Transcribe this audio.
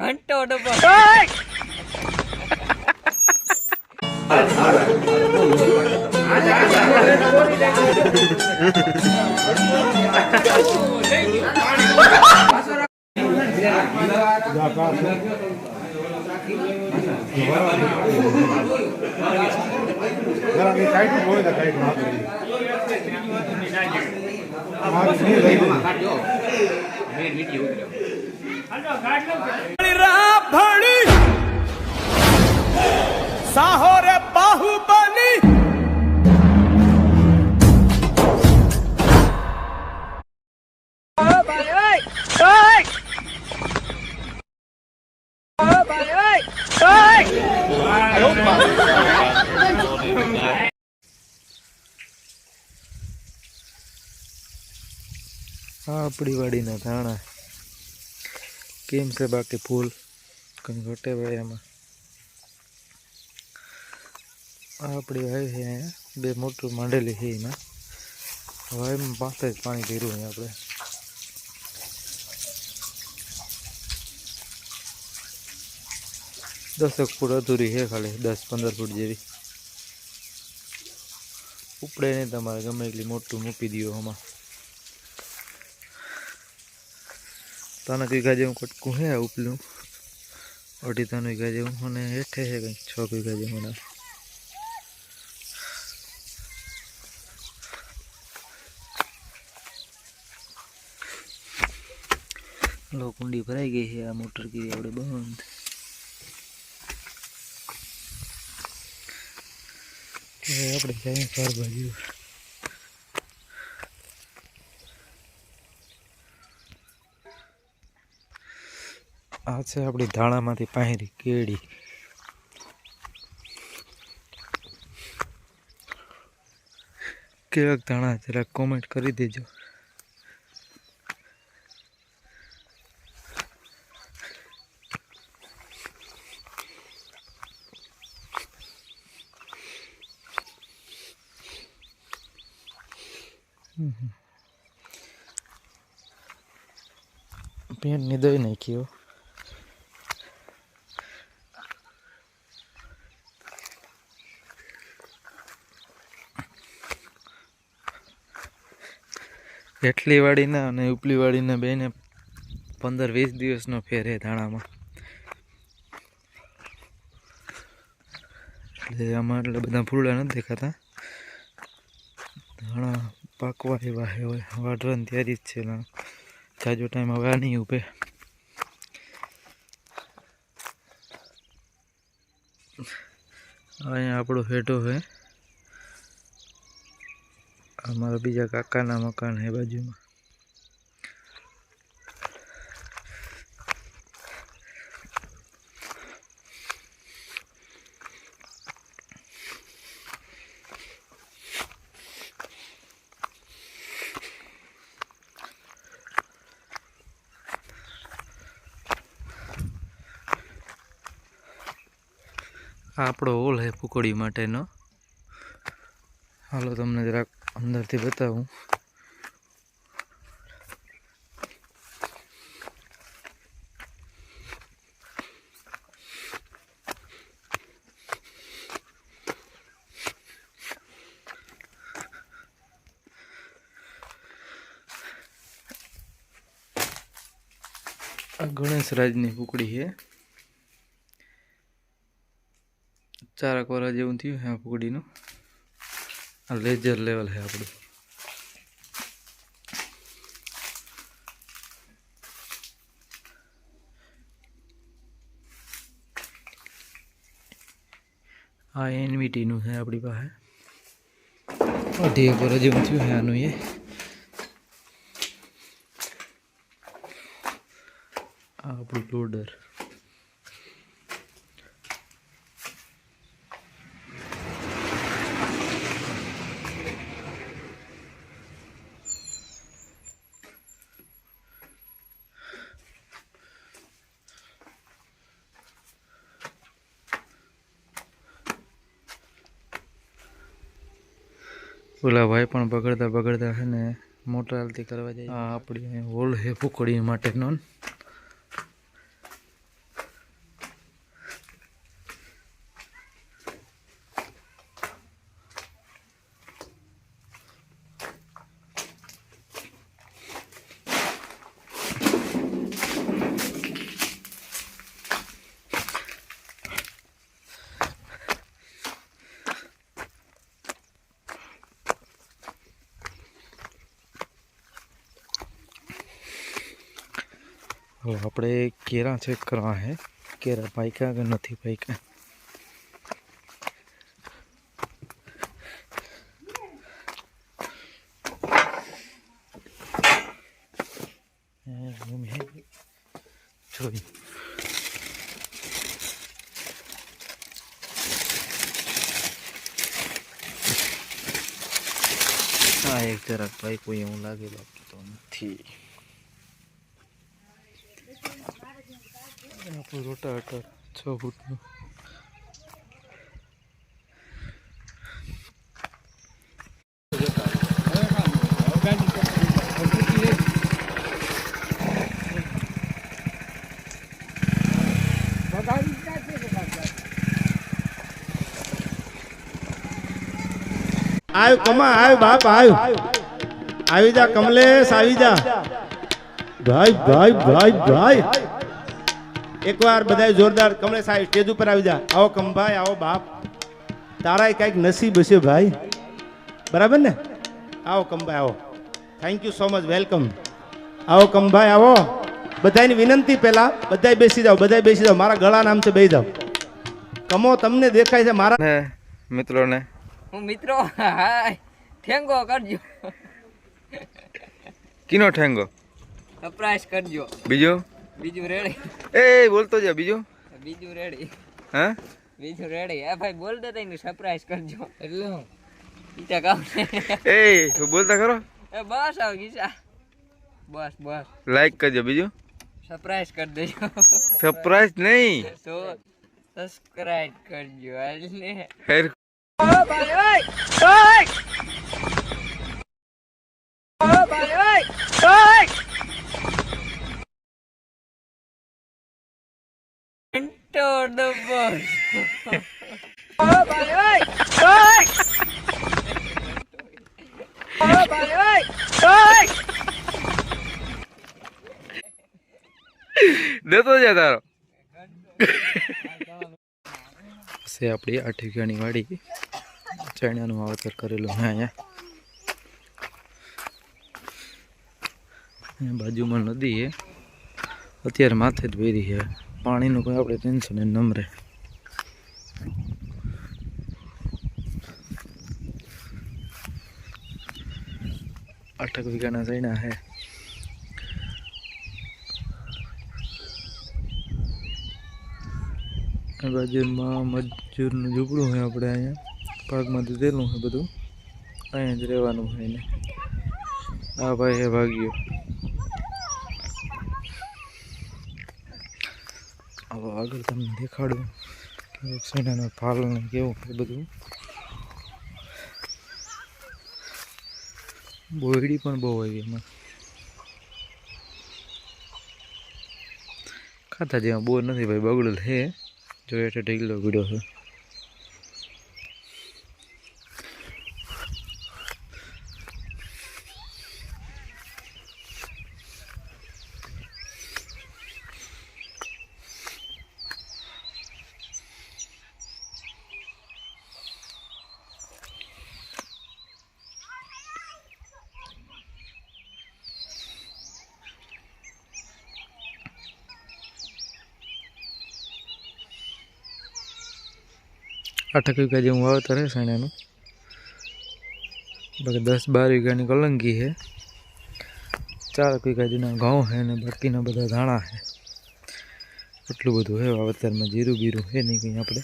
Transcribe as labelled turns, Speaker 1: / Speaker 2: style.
Speaker 1: ઘંટો ડબ્બો.
Speaker 2: કાઢ્યું હોય તો કાઢ્યું આપણે આ નહીં લઈ લીધું.
Speaker 3: આ આપણી વાડીના ધાણા કેમ છે બાકી ફૂલ કંઈ ઘટે ભાઈ એમાં આપણી વાય છે અહીંયા બે મોટું માંડેલી છે એમાં. વાયમાં પાસે જ પાણી પીરું અહીંયા આપણે દસક ફૂટ અધૂરી છે ખાલી, દસ પંદર ફૂટ જેવી. ઉપડે નહીં તમારે, ગમે એટલી મોટું મૂકી દો આમાં. ત્રણ વીઘા જેવું કટકું હે ઉપલું? અઢી ત્રણ વીઘા જેવું અને હેઠે છે કંઈક, છ વીઘા જેવું ના લો, કુંડી ભરાઈ ગઈ છે, આ મોટર કીધી આપણે બંધ. આપણે જઈએ ચાર આ છે આપણી ધાણામાંથી પાહેરી કેળી. કેળક ધાણા જરા કોમેન્ટ કરી દેજો. પેન્ટની દઈ નાખ્યો. એટલી અને ઉપલીવાડીના બેને પંદર વીસ દિવસનો ફેર છે ધાણામાં. એટલે આમાં એટલે બધા ફૂલડા નથી દેખાતા. ધાણા પાકવા એવા હોય વાઢવાની તૈયારી જ છે જાજો ટાઈમ હવે નહીં ઉભે. અહીંયા આપણો હેઠો છે અમારા બીજા કાકાના મકાન છે બાજુમાં. આપણો હોલ હે પુકડી માટેનો. હાલો તમને જરાક અંદરથી બતાવું આ ગણેશ રાજની ફૂકડી છે ચારક વરા જેવું થયું છે આ ફૂકડીનું આ લેજર લેવલ છે આપણું. આ એનવીટીનું છે આપણી પાસે. અઢી એક વરા જેવું છે આનું એ. આપણું લોડર ઓલા ભાઈ પણ બગડતા બગડતા છે ને મોટા હાલતી કરવા જાય. આ આપણી હોલ હે ફૂકડી માટેનો તો આપણે કેરા ચેક કરવા હે કેરા પાક્યા કે નથી પાક્યા એમ હે જોઈ હા એક જરાક પાક્યું એવું લાગે બાકી તો નથી આપણું રોટા અટર છ ફૂટનું.
Speaker 2: આવ કમા આવ બાપ આવ આવી જા, કમલેશ, આવી જા. ભાઈ ભાઈ ભાઈ ભાઈ. એકવાર બધાય જોરદાર કમળે સાહેબ સ્ટેજ ઉપર આવી જા. આવો કમભાઈ આવો બાપ. તારાય કાંઈક નસીબ હશે ભાઈ. બરાબર ને? આવો કમભાઈ આવો. Thank you so much welcome આવો કમભાઈ આવો. બધાની વિનંતી પહેલા બધાય બેસી જાઓ બધાય બેસી જાઓ. મારા ગળા નામ છે બેસી જાઓ. કમો તમને દેખાય છે મારા
Speaker 3: ને મિત્રોને.
Speaker 1: હું મિત્રો હાય. ઠેંગો કરજો.
Speaker 3: કિનો ઠેંગો?
Speaker 1: સરપ્રાઈઝ કરજો.
Speaker 3: બીજું?
Speaker 1: બીજું રેડી?
Speaker 3: એ બોલતો જા બીજું?
Speaker 1: બીજું રેડી.
Speaker 3: હા?
Speaker 1: બીજું રેડી. આ ભાઈ બોલ દે તઈને સરપ્રાઈઝ કરજો. એટલે હું? ઈતા કામ
Speaker 3: એ તું બોલતા ખરો?
Speaker 1: એ બસ આવ ગીસા બસ બસ.
Speaker 3: લાઈક કરજો બીજું?
Speaker 1: સરપ્રાઈઝ કરી દેજો.
Speaker 3: સરપ્રાઈઝ નહીં.
Speaker 1: તો સબસ્ક્રાઇબ કરજો એટલે
Speaker 3: હેર
Speaker 1: ઓ ભાઈ ઓય ઓય ઓ ભાઈ ઓય ઓય Ento the boss. ઓ ભાઈ ઓય ઓય ઓ ભાઈ ઓય ઓય
Speaker 3: દેતો જા તારો. છે આપણી આઠ ઠેકાણી વાડી. ચણિયાનું વાવેતર કરેલું છે અહીંયા. અહીંયા બાજુમાં નદી છે. અત્યારે માથે જ વેરી છે. પાણીનું કોઈ આપણે ટેન્શન જ નમરે આઠક વીઘાના છે. આ બાજુમાં મજૂરનું ઝૂંપડું છે આપણે અહીંયા. પાકમાં દીધેલું છે બધું. અહીંયા જ રહેવાનું હોય ને આ ભાઈ હે ભાગ્યો હવે આગળ તમને દેખાડું. સેનાનો ફાલ ને કેવું એ બધું. બોયડી પણ બહુ આવી એમાં. ખાતા જેવા બોર નથી ભાઈ, બગડેલ છે. જો એટલે ઢીલો પીડ્યો છે. આઠક વીઘા જેવું વાવતર હે સણાનું બાકી દસ બાર વીઘાની કલંગી છે. ચાર વીઘા જેના ઘઉં છે ને બાકીના બધા ધાણા છે. એટલું બધું છે વાવતરમાં જીરું બીરું છે નહીં કંઈ આપણે.